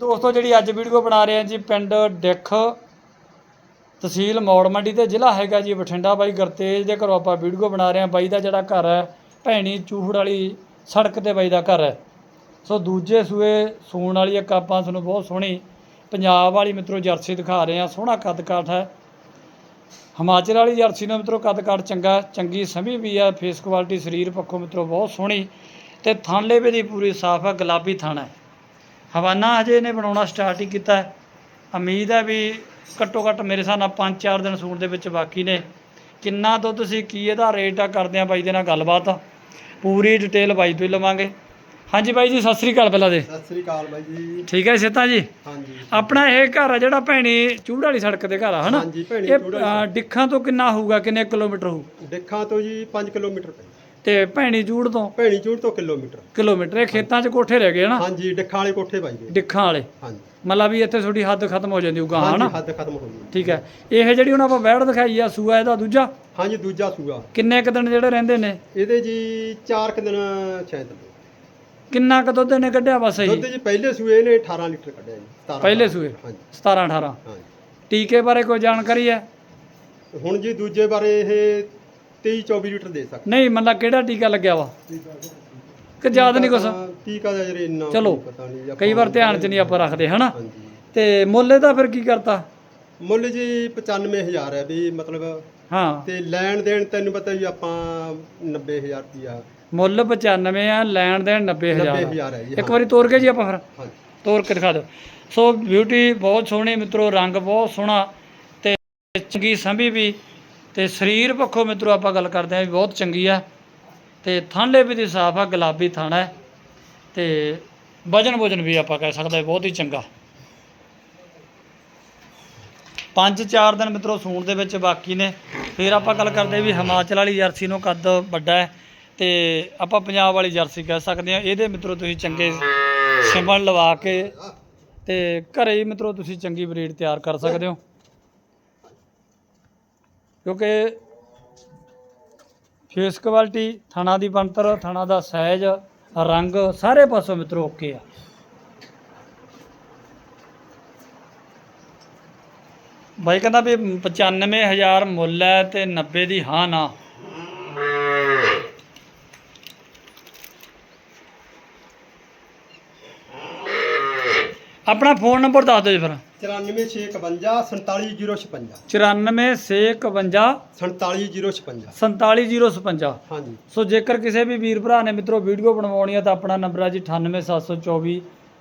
ਦੋਸਤੋ, ਜਿਹੜੀ ਅੱਜ ਵੀਡੀਓ ਬਣਾ ਰਹੇ ਹਾਂ ਜੀ ਪਿੰਡ ਡਿੱਖ ਤਹਿਸੀਲ ਮੌੜ ਮੰਡੀ ਤੇ ਜ਼ਿਲ੍ਹਾ ਹੈਗਾ ਜੀ ਬਠਿੰਡਾ ਬਾਈ ਗੁਰਤੇਜ ਦੇ ਘਰੋਂ ਆਪਾਂ ਵੀਡੀਓ ਬਣਾ ਰਹੇ ਹਾਂ। ਬਾਈ ਦਾ ਜਿਹੜਾ ਘਰ ਹੈ, ਭੈਣੀ ਚੂਹੜ ਵਾਲੀ ਸੜਕ ਤੇ ਬਾਈ ਦਾ ਘਰ ਹੈ। ਸੋ ਦੂਜੇ ਸੂਏ ਸੂਣ ਵਾਲੀ ਇੱਕ ਆਪਾਂ ਤੁਹਾਨੂੰ ਬਹੁਤ ਸੋਹਣੀ ਪੰਜਾਬ ਵਾਲੀ ਮਿੱਤਰੋ ਜਰਸੀ ਦਿਖਾ ਰਹੇ ਹਾਂ। ਸੋਹਣਾ ਕੱਦ ਕਾਠ ਹੈ। ਹਿਮਾਚਲ ਵਾਲੀ ਜਰਸੀ ਨੂੰ ਮਿੱਤਰੋ ਕੱਦ ਕਾਠ ਚੰਗਾ, ਚੰਗੀ ਸਮੀ ਵੀ ਆ ਫੇਸ ਕੁਆਲਿਟੀ ਸਰੀਰ ਪੱਖੋਂ ਮਿੱਤਰੋ ਬਹੁਤ ਸੋਹਣੀ ਤੇ ਥਾਂਲੇ ਵੀ ਦੀ ਪੂਰੀ ਸਾਫ਼ ਹੈ, ਗੁਲਾਬੀ ਥਣ ਹੈ। ਹਵਾਨਾ ਹਜੇ ਇਹਨੇ ਬਣਾਉਣਾ ਸਟਾਰਟ ਹੀ ਕੀਤਾ ਹੈ। ਉਮੀਦ ਹੈ ਵੀ ਘੱਟੋ ਘੱਟ ਮੇਰੇ ਹਿਸਾਬ ਨਾਲ 5-4 ਦਿਨ ਸੂਣ ਦੇ ਵਿੱਚ ਬਾਕੀ ਨੇ। ਕਿੰਨਾ ਦੁੱਧ ਸੀ ਕੀ ਇਹਦਾ ਰੇਟ ਆ ਕਰਦੇ ਆ ਬਾਈ ਦੇ ਨਾਲ ਗੱਲਬਾਤ। ਪੂਰੀ ਡਿਟੇਲ ਬਾਈ ਤੋਂ ਹੀ ਲਵਾਂਗੇ। ਹਾਂਜੀ ਬਾਈ ਜੀ ਸਤਿ ਸ੍ਰੀ ਅਕਾਲ ਪਹਿਲਾਂ ਦੇ ਸਤਿ ਸ੍ਰੀ ਅਕਾਲ ਬਾਈ ਜੀ। ਠੀਕ ਹੈ ਸਿੱਤਾ ਜੀ? ਹਾਂਜੀ। ਆਪਣਾ ਇਹ ਘਰ ਆ ਜਿਹੜਾ ਭੈਣੀ ਚੂੜ ਵਾਲੀ ਸੜਕ ਤੇ ਘਰ ਆ ਹਨਾ? ਹਾਂਜੀ, ਭੈਣੀ ਇਹ ਚੂੜ ਵਾਲੀ ਅ, ਡਿੱਖਾਂ ਤੋਂ ਕਿੰਨਾ ਹੋਊਗਾ ਕਿੰਨੇ ਕਿਲੋਮੀਟਰ ਹੋਊ? ਡਿੱਖਾਂ ਤੋਂ ਜੀ 5 ਕਿਲੋਮੀਟਰ ਪੈ ਤੇ ਭੈਣੀ ਚੂੜ ਤੋਂ ਭੈਣੀ ਚੂੜ ਤੋਂ ਕਿਲੋਮੀਟਰ। ਕਿਲੋਮੀਟਰ ਇਹ ਖੇਤਾਂ 'ਚ ਕੋਠੇ ਰਹਿ ਗਏ ਹਨਾ ਹਾਂਜੀ ਡਿੱਖਾਂ ਵਾਲੇ ਕੋਠੇ ਬਾਈ ਜੀ। ਡਿੱਖਾਂ ਵਾਲੇ। ਹਾਂਜੀ। ਮਤਲਬ ਵੀ ਇੱਥੇ ਤੁਹਾਡੀ ਹੱਦ ਖਤਮ ਹੋ ਜਾਂਦੀ ਹੋਊਗਾ ਹਨਾ ਹਾਂਜੀ ਹੱਦ ਖਤਮ ਹੋ ਗਈ ਠੀਕ ਹੈ। ਇਹ ਜਿਹੜੀ ਹੁਣ ਆਪਾਂ ਵੈੜ ਦਿਖਾਈ ਆ ਸੂਆ ਇਹਦਾ ਦੂਜਾ? ਹਾਂਜੀ ਦੂਜਾ ਸੂਆ। ਕਿੰਨੇ ਕੁ ਦਿਨ ਜਿਹੜੇ ਰਹਿੰਦੇ ਨੇ? ਇਹਦੇ ਜੀ 4 ਕੁ ਦਿਨ ਸ਼ਾਇਦ ਕਿੰਨਾ ਕੁ ਦੁੱਧ ਇਹਨੇ ਕੱਢਿਆ ਬਸ ਦੁੱਧ ਜੀ ਜੀ ਪਹਿਲੇ ਸੂਏ ਨੇ 18 ਲੀਟਰ ਕੱਢਿਆ ਜੀ 17 ਪਹਿਲੇ ਸੂਏ? ਹਾਂਜੀ। 17 18 ਹਾਂਜੀ। ਟੀਕੇ ਬਾਰੇ ਕੋਈ ਜਾਣਕਾਰੀ ਹੈ? ਹੁਣ ਜੀ ਦੂਜੇ ਬਾਰੇ ਇਹ 23 24 ਲੀਟਰ ਦੇ ਸਕਦੇ। ਨਹੀਂ ਮਤਲਬ ਕਿਹੜਾ ਟੀਕਾ ਲੱਗਿਆ ਵਾ? ਕਿ ਯਾਦ ਨਹੀਂ ਕੁਛ? ਟੀਕਾ ਦਾ ਜਿਹੜੇ ਇੰਨਾ ਚਲੋ, ਪਤਾ ਨਹੀਂ ਕਈ ਵਾਰ ਧਿਆਨ 'ਚ ਨਹੀਂ ਆਪਾਂ ਰੱਖਦੇ ਹਨਾ? ਤੇ ਮੁੱਲ ਇਹਦਾ ਫਿਰ ਕੀ ਕਰਤਾ? ਮੁੱਲ ਜੀ 95000 ਹੈ ਵੀ ਮਤਲਬ ਹਾਂ। ਤੇ ਲੈਣ ਦੇਣ ਤੈਨੂੰ ਪਤਾ ਵੀ ਆਪਾਂ 90000 ਰੁਪਿਆ ਮੁੱਲ 95 ਆ ਲੈਣ ਦੇਣ 90000 90000 ਹੈ ਜੀ ਇੱਕ ਵਾਰੀ ਤੋਰ ਕੇ ਜੀ ਆਪਾਂ ਫਿਰ। ਤੋਰ ਕੇ ਦਿਖਾ ਦਿਓ। ਸੋ ਬਿਊਟੀ ਬਹੁਤ ਸੋਹਣੀ ਮਿੱਤਰੋ ਰੰਗ ਬਹੁਤ ਸੋਹਣਾ ਤੇ ਚੰਗੀ ਸੰਭੀ ਵੀ ਤੇ ਸਰੀਰ ਪੱਖੋਂ ਮਿੱਤਰੋ ਆਪਾਂ ਗੱਲ ਕਰਦੇ ਆਂ ਵੀ ਬਹੁਤ ਚੰਗੀ ਆ ਤੇ ਥਾਂਲੇ ਵੀ ਦੀ ਸਾਫ਼ ਆ, ਗੁਲਾਬੀ ਥਾਣਾ ਹੈ ਤੇ ਵਜਨ ਵਜਨ ਵੀ ਆਪਾਂ ਕਹਿ ਸਕਦੇ ਬਹੁਤ ਹੀ ਚੰਗਾ। ਪੰਜ ਚਾਰ ਦਿਨ ਮਿੱਤਰੋ ਸੂਣ ਦੇ ਵਿੱਚ ਬਾਕੀ ਨੇ, ਫਿਰ ਆਪਾਂ ਗੱਲ ਕਰਦੇ ਵੀ ਹਿਮਾਚਲ ਵਾਲੀ ਜਰਸੀ ਨੂੰ ਕੱਦ ਵੱਡਾ ਹੈ ਤੇ ਆਪਾਂ ਪੰਜਾਬ ਵਾਲੀ ਜਰਸੀ ਕਹਿ ਸਕਦੇ ਹਾਂ, ਇਹਦੇ ਮਿੱਤਰੋ ਤੁਸੀਂ ਚੰਗੇ ਸਿਮਣ ਲਵਾ ਕੇ ਤੇ ਘਰੇ ਹੀ ਮਿੱਤਰੋ ਤੁਸੀਂ ਚੰਗੀ ਬਰੀਡ ਤਿਆਰ ਕਰ ਸਕਦੇ ਹੋ। ਕਿਉਂਕਿ ਫੇਸ ਕੁਆਲਿਟੀ ਥਣਾ ਦੀ ਬਣਤਰ, ਥਣਾ ਦਾ ਸਾਈਜ਼ ਰੰਗ ਸਾਰੇ ਪਾਸੋਂ ਮਿੱਤਰੋ ਓਕੇ ਆ। ਬਾਈ ਕਹਿੰਦਾ ਵੀ 95000 ਮੁੱਲ ਹੈ ਤੇ 90 ਦੀ ਹਾਂ ਨਾ। ਆਪਣਾ ਫੋਨ ਨੰਬਰ ਦੱਸ ਦਿਓ ਜੀ ਫਿਰ। 94651 47056 94651 47056 47056 ਹਾਂਜੀ। ਸੋ ਜੇਕਰ ਕਿਸੇ ਵੀ ਵੀਰ ਭਰਾ ਨੇ ਮਿੱਤਰੋ ਵੀਡੀਓ ਬਣਵਾਉਣੀ ਹੈ ਤਾਂ ਆਪਣਾ ਨੰਬਰ ਹੈ ਜੀ 98724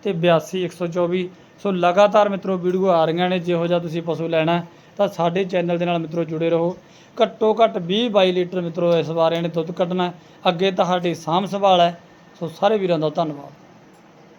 ਤੇ 82124 ਸੋ ਲਗਾਤਾਰ ਮਿੱਤਰੋ ਵੀਡੀਓ ਆ ਰਹੀਆਂ ਨੇ ਜਿਹੋ ਜਿਹਾ ਤੁਸੀਂ ਪਸ਼ੂ ਲੈਣਾ ਤਾਂ ਸਾਡੇ ਚੈਨਲ ਦੇ ਨਾਲ ਮਿੱਤਰੋ ਜੁੜੇ ਰਹੋ। ਘੱਟੋ ਘੱਟ 20 22 ਲੀਟਰ ਮਿੱਤਰੋ ਇਸ ਵਾਰ ਇਹਨੇ ਦੁੱਧ ਕੱਢਣਾ। ਅੱਗੇ ਤੁਹਾਡੀ ਸਾਂਭ ਸੰਭਾਲ ਹੈ। ਸੋ ਸਾਰੇ ਵੀਰਾਂ ਦਾ ਧੰਨਵਾਦ।